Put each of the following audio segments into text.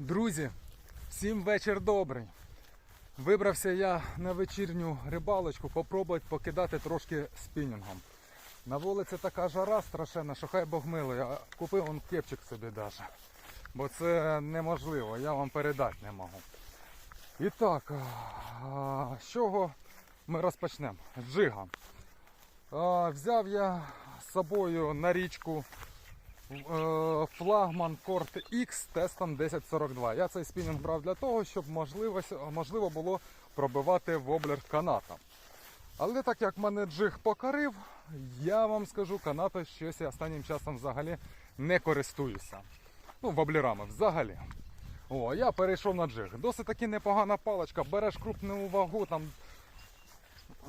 Друзі, всім вечір добрий. Вибрався я на вечірню рибалочку, попробувати покидати трошки спінінгом. На вулиці така жара страшенна, що хай Бог милує, а купив он кепчик собі даже. Бо це неможливо, я вам передати не можу. І так, з чого ми розпочнемо? Джига. Взяв я з собою на річку флагман Корт X тестом 1042. Я цей спінінг брав для того, щоб можливо, було пробивати воблер каната. Але так як мене джиг покорив, я вам скажу, каната щось я останнім часом взагалі не користуюся. Ну, воблерами взагалі. О, я перейшов на джиг. Досить таки непогана паличка, береш крупну вагу, там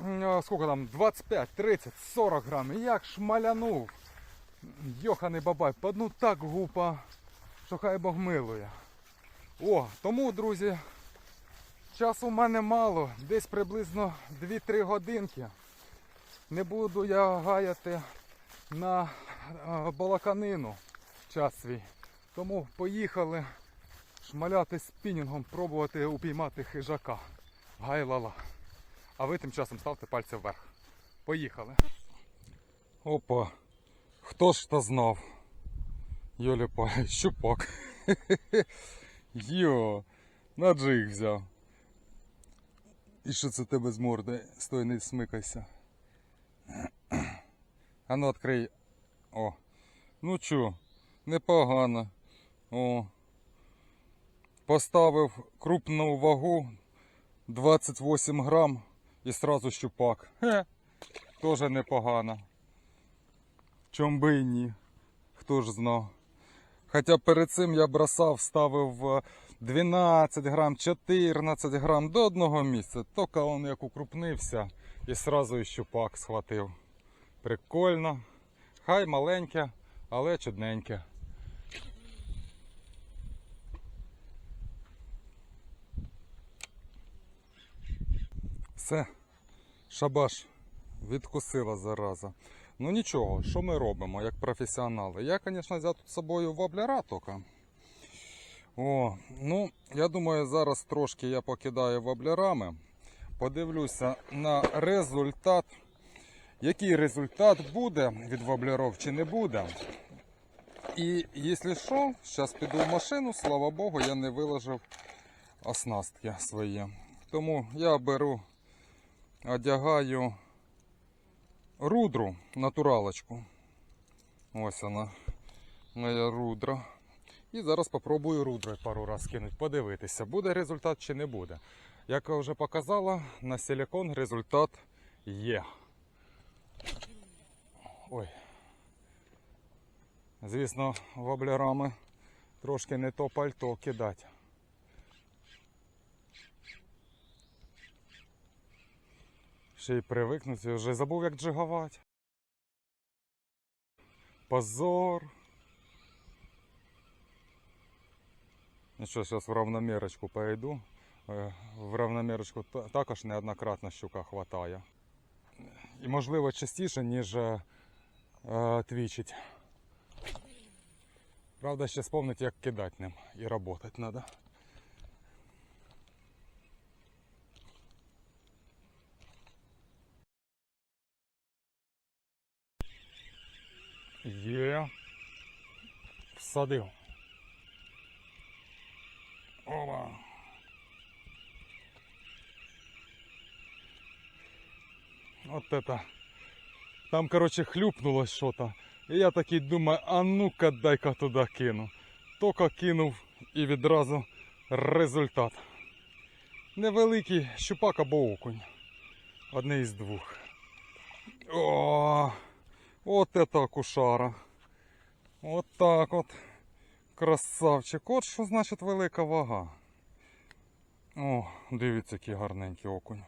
м, скільки там, 25, 30, 40 грам. Як шмалянув. Йоханий бабай, дну так гупа, що хай Бог милує. О, тому, друзі, часу в мене мало, десь приблизно 2-3 годинки. Не буду я гаяти на е, балаканину час свій. Тому поїхали шмаляти спінінгом, пробувати упіймати хижака. Гай-лала. А ви тим часом ставте пальці вверх. Поїхали. Опа. Хто ж то знав? Йоля пай, щупак. Йо, на джиг взяв. І що це тебе з морди? Стой, не смикайся. А ну відкрий. О. Ну чо, непогано. О. Поставив крупну вагу 28 грам і сразу щупак. Хе. Тоже непогано. Чом би і ні. Хто ж знав. Хоча перед цим я бросав, ставив е, 12 грам, 14 грам до одного місця. Тільки він як укрупнився і сразу і щупак схватив. Прикольно. Хай маленьке, але чудненьке. Все, шабаш, відкусила зараза. Ну нічого, що ми робимо як професіонали? Я, звісно, взяв тут з собою воблера тільки. О, ну, я думаю, зараз трошки я покидаю воблерами. Подивлюся на результат. Який результат буде від воблеров чи не буде. І якщо що, зараз піду в машину, слава Богу, я не виложив оснастки свої. Тому я беру, одягаю рудру, натуралочку. Ось вона, моя рудра. І зараз спробую рудрою пару раз кинуть, подивитися, буде результат чи не буде. Як я вже показала, на силикон результат є. Ой. Звісно, воблерами трошки не то пальто кидати. Ще й привикнути, вже забув як джигувати. Позор. Ну що, зараз в равномірочку перейду. Е, В равномірочку також неоднократно щука хватає. І можливо частіше, ніж е, е, твічить. Правда, ще спомнить, як кидати ним і працювати треба. Є. Всадив. Оба. Вот это. Там, короче, хлюпнуло що-то. І я такий думаю, а ну-ка дай-ка туди кину. Тока кинув і відразу результат. Невеликий щупак або окунь. Одне із двох. О, от это кушара. От так от. Красавчик. От що значить велика вага. О, дивіться, який гарненький окунь.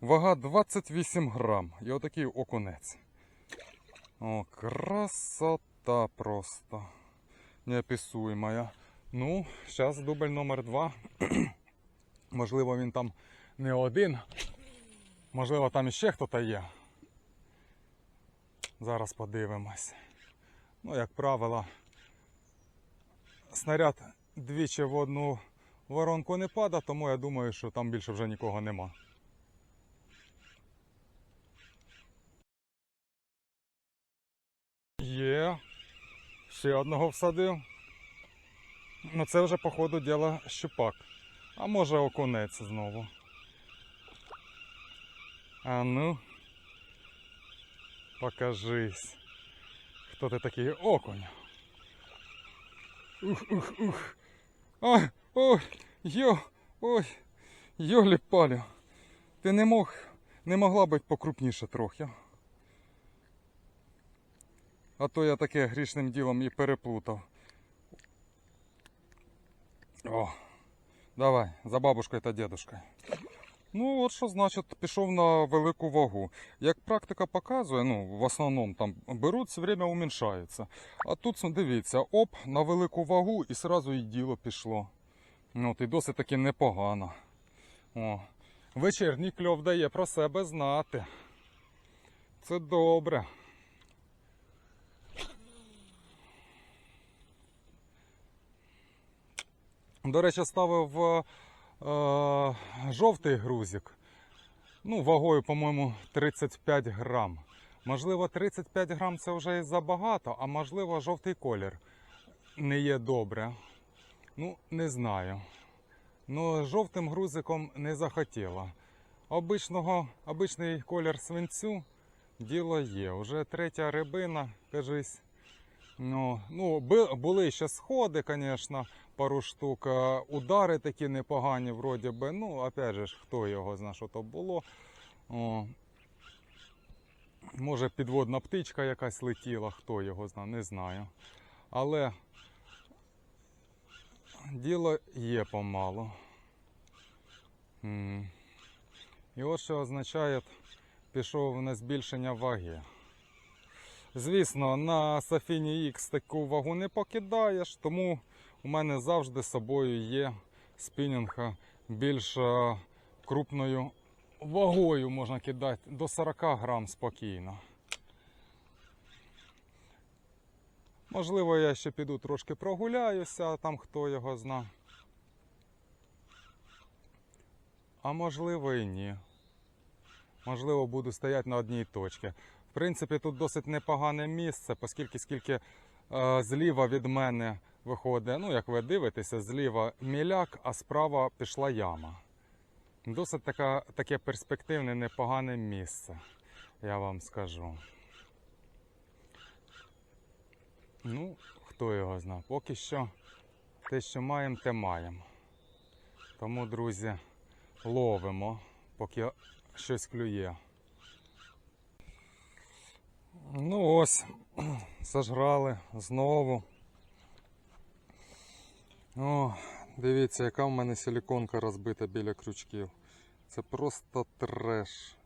Вага 28 грам. І отакий окунець. О, красота просто. Неописуемая. Ну, зараз дубль номер два. Можливо, він там не один. Можливо, там іще хтось є. Зараз подивимось. Ну, як правило, снаряд двічі в одну воронку не пада, тому я думаю, що там більше вже нікого нема. Є. Ще одного всадив. Ну це вже по ходу діла щупак. А може окунець знову. А ну. Покажись. Хто ти такий окунь? Ух, ух, ух. Ой, ой, йо, ой, йолі палю. Ти не мог, не могла бути покрупніше трохи. А то я таке грішним ділом і переплутав. О, давай, за бабушкою та дедушкою. Ну, от що значить пішов на велику вагу. Як практика показує, ну, в основному там беруть, время уменьшається. А тут, дивіться, оп, на велику вагу і сразу і діло пішло. Ну, от, і досить таки непогано. О. Вечірній кльов дає про себе знати. Це добре. До речі, ставив е, жовтий грузик. Ну, вагою, по-моєму, 35 грам. Можливо, 35 грам це вже і забагато, а можливо, жовтий колір не є добре. Ну, не знаю. Ну, жовтим грузиком не захотіла. Обичного, обичний колір свинцю діло є. Уже третя рибина, кажись. Ну, ну, були ще сходи, звісно, пару штук. Удари такі непогані, вроді би. Ну, опять же, хто його знає, що то було. О. Може, підводна птичка якась летіла, хто його знає, не знаю. Але діло є помалу. І от що означає, пішов на збільшення ваги. Звісно, на Safini X таку вагу не покидаєш, тому у мене завжди з собою є спінінг більш е, крупною вагою можна кидати до 40 грам спокійно. Можливо, я ще піду трошки прогуляюся, там хто його зна. А можливо і ні. Можливо, буду стояти на одній точці. В принципі, тут досить непогане місце, оскільки скільки е, зліва від мене виходить, ну як ви дивитеся, зліва міляк, а справа пішла яма. Досить така, таке перспективне, непогане місце, я вам скажу. Ну, хто його знає. Поки що те, що маємо, те маємо. Тому, друзі, ловимо, поки щось клює. Ну ось, зажрали знову. О, дивіться, яка в мене силіконка розбита біля крючків. Це просто треш.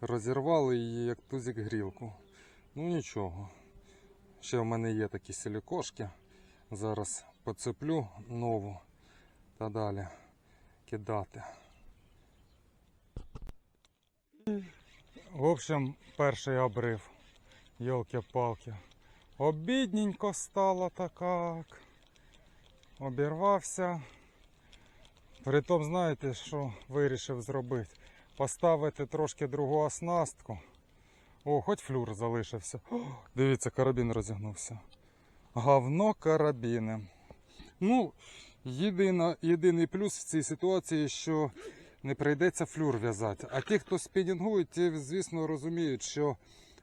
Розірвали її як тузик грілку. Ну нічого. Ще в мене є такі силікошки. Зараз поцеплю нову та далі кидати. В общем, перший обрив. Йолки-палки. Обідненько стало так. Обірвався. Притом, знаєте, що вирішив зробити? Поставити трошки другу оснастку. О, хоч флюр залишився. О, дивіться, карабін розігнувся. Говно карабіни. Ну, єдина, єдиний плюс в цій ситуації, що не прийдеться флюр в'язати. А ті, хто спінінгують, ті, звісно, розуміють, що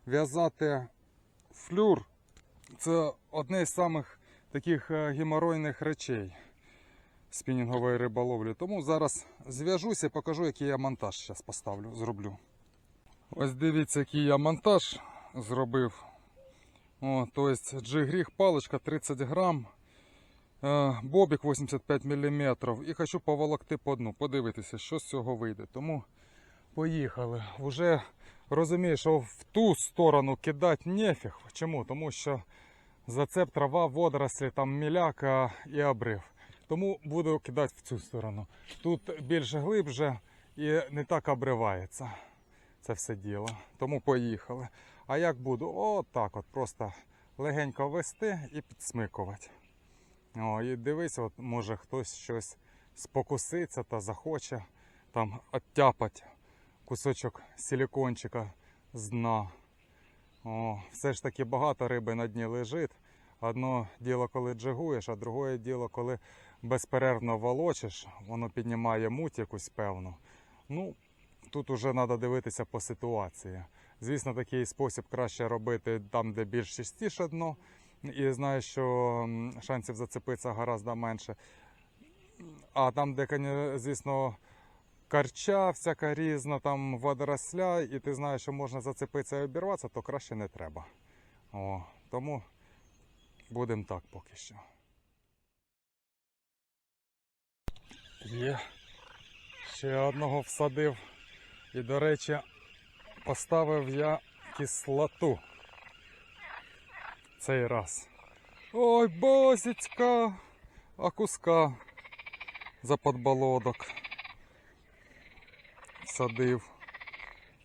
в'язати флюр це одне з самих таких е, геморойних речей спінінгової риболовлі. Тому зараз зв'яжуся і покажу, який я монтаж зараз поставлю, зроблю. Ось дивіться, який я монтаж зробив. О, то есть джигріг паличка 30 грам, е, бобік 85 мм. І хочу поволокти по дну, подивитися, що з цього вийде. Тому поїхали. Уже розумію, що в ту сторону кидати нефіг. Чому? Тому що зацеп трава, водорослі, там міляка і обрив. Тому буду кидати в цю сторону. Тут більш глибше і не так обривається це все діло. Тому поїхали. А як буду? От так от, просто легенько вести і підсмикувати. О, і дивись, от може хтось щось спокуситься та захоче там оттяпать кусочок силікончика з дна. О, все ж таки багато риби на дні лежить. Одно діло, коли джигуєш, а друге діло, коли безперервно волочиш, воно піднімає муть якусь певну. Ну, тут уже треба дивитися по ситуації. Звісно, такий спосіб краще робити там, де більш чистіше дно, і знаю, що шансів зацепитися гораздо менше. А там, де, звісно, карча всяка різна, там водоросля, і ти знаєш, що можна зацепитися і обірватися, то краще не треба. О, тому будемо так поки що. Є. Ще одного всадив. І, до речі, поставив я кислоту. Цей раз. Ой, босічка, а куска за подболодок. Садив.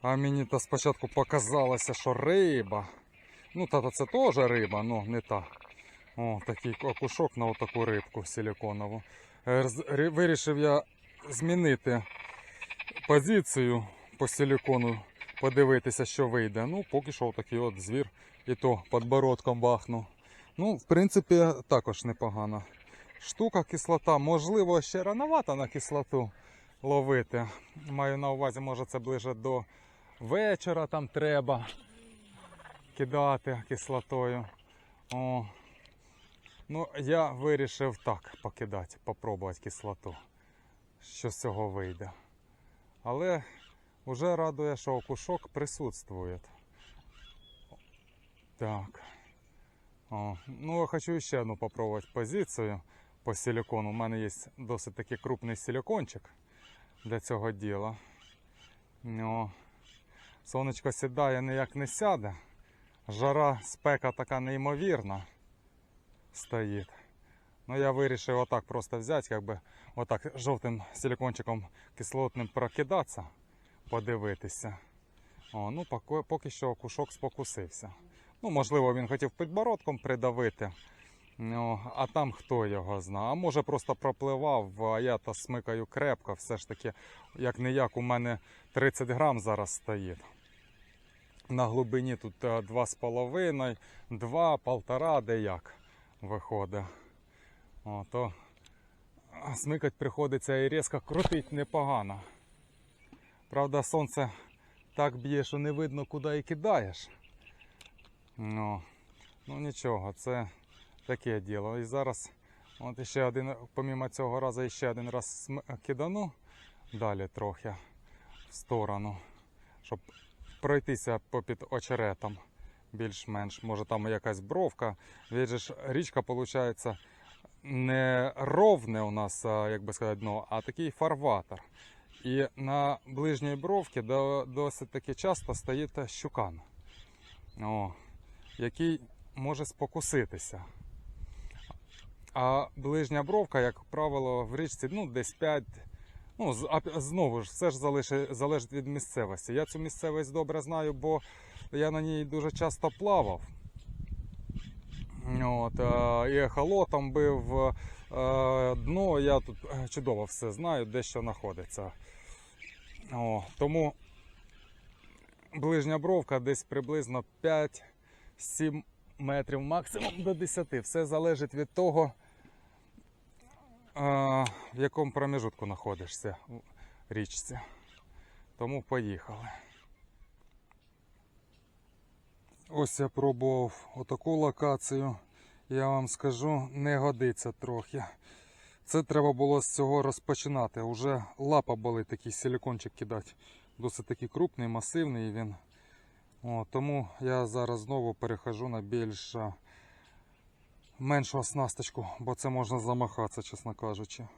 А мені то спочатку показалося, що риба. Ну, та це теж риба, ну не та. О, такий окушок на отаку рибку силіконову. Е, Вирішив я змінити позицію по силікону, подивитися, що вийде. Ну, поки що такий от звір, і то подбородком бахнув. Ну, в принципі, також непогано. Штука кислота, можливо, ще рановато на кислоту ловити. Маю на увазі, може це ближе до вечора там треба кидати кислотою. О. Ну, я вирішив так покидати, попробувати кислоту. Що з цього вийде. Але вже радує, що окушок присутствує. Так. О, ну, хочу ще одну попробувати позицію по силикону. У мене є досить таки крупний силикончик для цього діла. Ну, сонечко сідає, ніяк не сяде. Жара, спека така неймовірна стоїть. Ну, я вирішив отак просто взяти, як би отак жовтим силикончиком кислотним прокидатися, подивитися. О, ну, поки, поки що кушок спокусився. Ну, можливо, він хотів підбородком придавити. Ну, а там хто його зна. А може просто пропливав, а я то смикаю крепко. Все ж таки, як не як, у мене 30 грам зараз стоїть. На глибині тут е, 2,5, 2, 1,5, де як виходить. О, то смикать приходиться і різко крутить непогано. Правда, сонце так б'є, що не видно, куди і кидаєш. Ну, ну нічого, це таке діло. І зараз от ще один, помімо цього разу, ще один раз кидану далі трохи в сторону, щоб пройтися попід очеретом більш-менш. Може там якась бровка. Ведь річка, виходить, не ровне у нас, як би сказати, дно, а такий фарватер. І на ближній бровці досить таки часто стоїть щукан, о, який може спокуситися. А ближня бровка, як правило, в річці ну, десь 5. Ну, знову ж, все ж залежить від місцевості. Я цю місцевість добре знаю, бо я на ній дуже часто плавав. От, е, і ехолотом бив е, дно, я тут е, чудово все знаю, де що знаходиться. О, тому ближня бровка десь приблизно 5-7 метрів, максимум до 10. Все залежить від того, в якому проміжутку знаходишся в річці. Тому поїхали. Ось я пробував отаку локацію. Я вам скажу, не годиться трохи. Це треба було з цього розпочинати. Уже лапа болить такий силикончик кидати. Досить такий крупний, масивний він. О, тому я зараз знову перехожу на більш меншу оснасточку, бо це можна замахатися, чесно кажучи.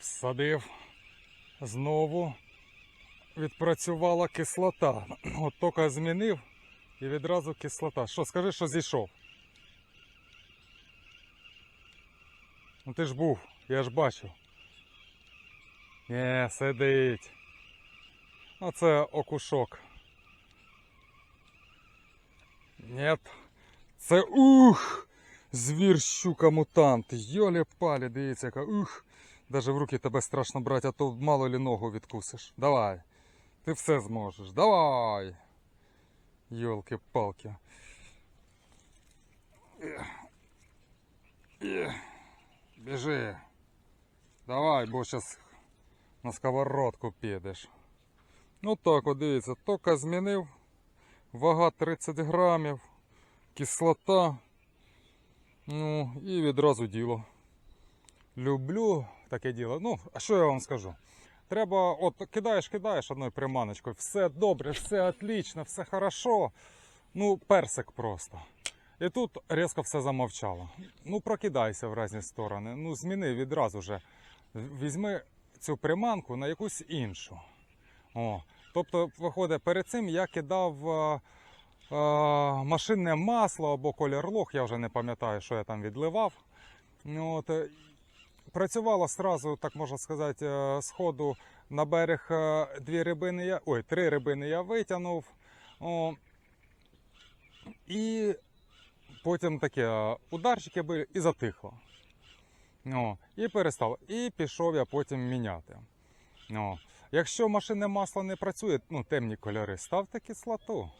Всадив знову відпрацювала кислота. От тільки змінив і відразу кислота. Що, скажи, що зійшов? Ну ти ж був, я ж бачив. Нє, сидить. Оце окушок. Нет. Це ух! Звір щука мутант. Йолі палі, дивіться, яка. Ух. Даже в руки тебе страшно брати, а то мало лі ногу відкусиш. Давай. Ти все зможеш. Давай. Йолки-палки. Ех. Ех. Біжи. Давай, бо зараз на сковородку підеш. Ну так, от дивіться, тока змінив. Вага 30 грамів, кислота. Ну, і відразу діло. Люблю таке діло. Ну, а що я вам скажу? Треба, от кидаєш, кидаєш одною приманочкою, все добре, все отлично, все хорошо. Ну, персик просто. І тут різко все замовчало. Ну, прокидайся в різні сторони. Ну, зміни відразу вже. Візьми цю приманку на якусь іншу. О. Тобто, виходить, перед цим я кидав е, машинне масло або колір лох, я вже не пам'ятаю, що я там відливав. Ну, От, е, працювало сразу, так можна сказати, е, з ходу на берег е, дві рибини я, ой, три рибини я витягнув. О, і потім таке е, ударчики були і затихло. О, і перестало. І пішов я потім міняти. О. Якщо машинне масло не працює, ну темні кольори, ставте кислоту.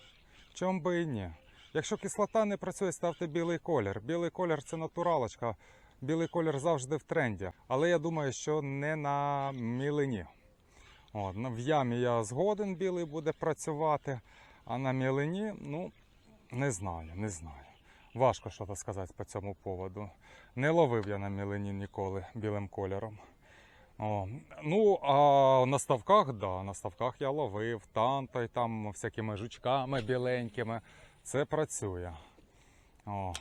Чому би і ні? Якщо кислота не працює, ставте білий колір. Білий колір це натуралочка. Білий колір завжди в тренді. Але я думаю, що не на мілині. От, в ямі я згоден, білий буде працювати, а на мілині, ну, не знаю, не знаю. Важко щось сказати по цьому поводу. Не ловив я на мілині ніколи білим кольором. О, ну, а на ставках, да, на ставках я ловив тантой, там всякими жучками біленькими. Це працює. О,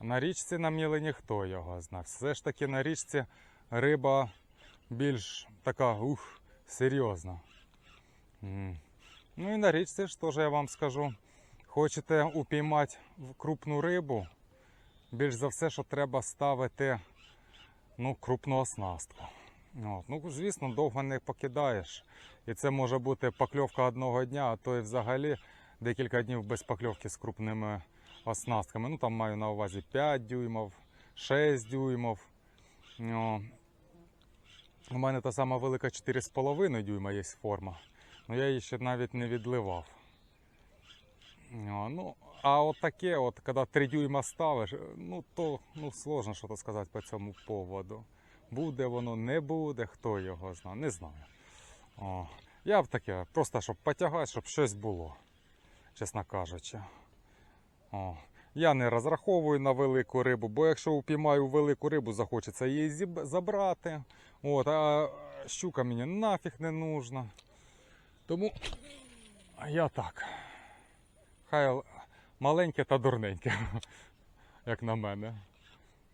на річці на мілені хто його знає. Все ж таки на річці риба більш така ух, серйозна. Ну і на річці ж теж я вам скажу. Хочете упіймати крупну рибу, більш за все, що треба ставити ну, крупну оснастку. От. Ну, звісно, довго не покидаєш. І це може бути покльовка одного дня, а то і взагалі декілька днів без покльовки з крупними оснастками. Ну там маю на увазі 5 дюймів, 6 дюймів. О. У мене та сама велика 4,5 дюйма є форма. але я її ще навіть не відливав. О, ну, а от таке, от, коли 3 дюйма ставиш, ну то ну, сложно щось сказати по цьому поводу. Буде воно, не буде, хто його знає, не знаю. О, я б таке, просто щоб потягати, щоб щось було, чесно кажучи. О, я не розраховую на велику рибу, бо якщо упіймаю велику рибу, захочеться її забрати. От, а щука мені нафіг не нужна. Тому я так. Хай маленьке та дурненьке, як на мене.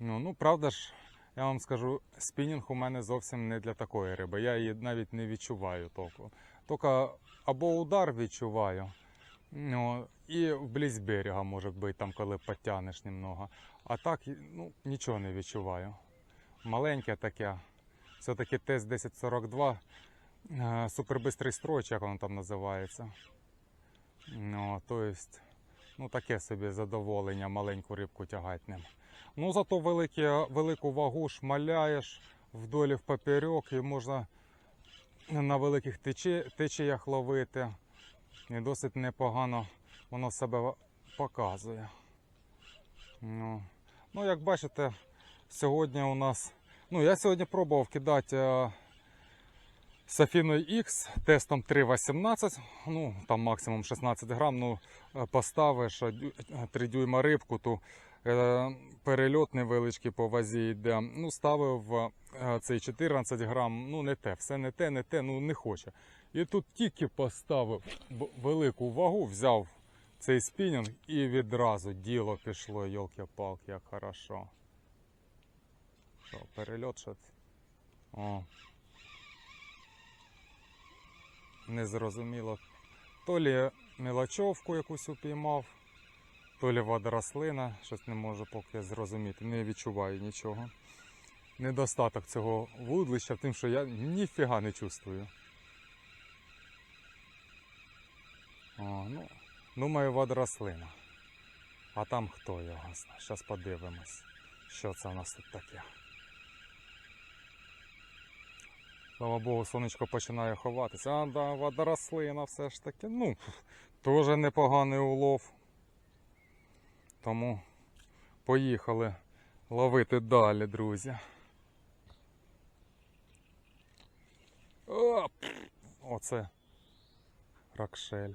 Ну, ну, правда ж, я вам скажу, спінінг у мене зовсім не для такої риби. Я її навіть не відчуваю току. Тільки або удар відчуваю, ну, і вблизь берега, може бути, там, коли потягнеш немного. А так ну, нічого не відчуваю. Маленьке таке. Все-таки ТЕС 1042, е, супербистрий стройч, як воно там називається. Ну, то ну таке собі задоволення маленьку рибку тягати ним. Ну зато великі, велику вагу шмаляєш вдолі в поперек і можна на великих течі, течіях ловити. І досить непогано воно себе показує. Ну, ну як бачите, сьогодні у нас. Ну, я сьогодні пробував кидати е, Сафіною X тестом 3,18, ну там максимум 16 грам. Ну е, поставиш е, 3 дюйма рибку, то е, перельот невеличкий по вазі йде. Ну, ставив е, цей 14 грам, ну не те, все не те, не те, ну не хоче. І тут тільки поставив велику вагу, взяв цей спінінг і відразу діло пішло, йолки-палки, як хорошо. Що, перельот що? О. Незрозуміло. То лі мілочовку якусь упіймав, то лі водорослина, щось не можу поки зрозуміти, не відчуваю нічого. Недостаток цього вудлища в тим, що я ніфіга не чувствую. О, ну, думаю, водорослина. А там хто його знає. Зараз подивимось. Що це у нас тут таке? Слава Богу, сонечко починає ховатися. А, да, водорослина все ж таки. Ну, теж непоганий улов. Тому поїхали ловити далі, друзі. Оп! Оце ракшель.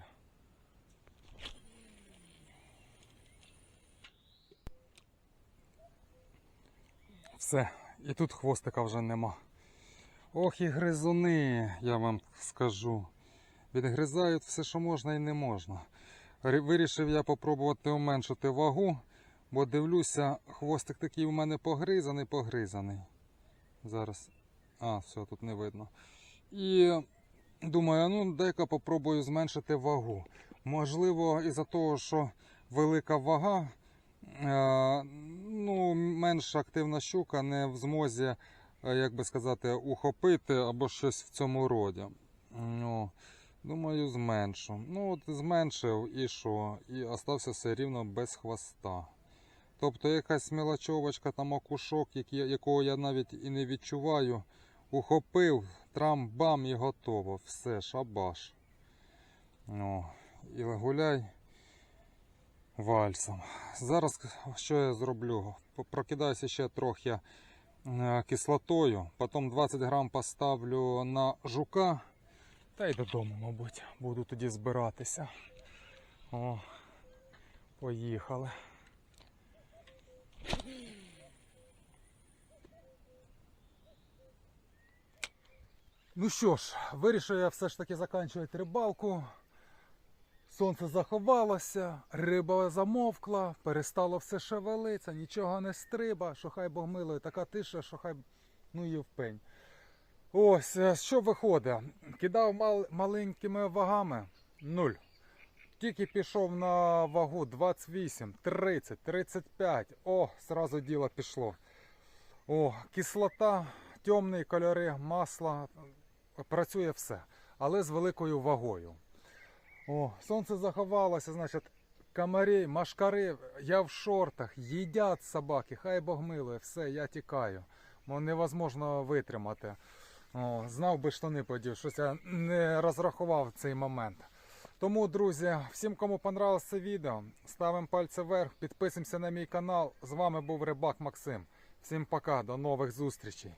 Все, і тут хвостика вже нема. Ох і гризуни, я вам скажу. Відгризають все, що можна і не можна. Вирішив я попробувати уменшити вагу, бо дивлюся, хвостик такий у мене погризаний, погризаний. Зараз. А, все, тут не видно. І думаю, ну дай-ка попробую зменшити вагу. Можливо, із-за того, що велика вага, е, ну, менш активна щука не в змозі, е, як би сказати, ухопити або щось в цьому роді. Ну, думаю, зменшу. Ну, от зменшив і що? І остався все рівно без хвоста. Тобто якась мелочовочка, там окушок, якого я навіть і не відчуваю, ухопив, трам-бам і готово. Все, шабаш. Ну, і гуляй вальсом. Зараз що я зроблю? Прокидаюся ще трохи е, кислотою, потім 20 грам поставлю на жука. Та й додому, мабуть, буду тоді збиратися. О, поїхали. Ну що ж, вирішив я все ж таки закінчувати рибалку. Сонце заховалося, риба замовкла, перестало все шевелитися, нічого не стриба, що хай Бог милує, така тиша, що хай ну в пень. Ось, е, що виходить? Кидав мал, маленькими вагами нуль. Тільки пішов на вагу 28, 30, 35. О, зразу діло пішло. О, кислота, темні кольори, масло, працює все, але з великою вагою. О, сонце заховалося, значить, комарі, машкари, я в шортах, їдять собаки, хай Бог милує, все, я тікаю. Невозможно витримати. О, знав би штани подів, щось я не розрахував цей момент. Тому, друзі, всім, кому понравилось це відео, ставимо пальці вверх, підписуємося на мій канал. З вами був Рибак Максим. Всім пока, до нових зустрічей.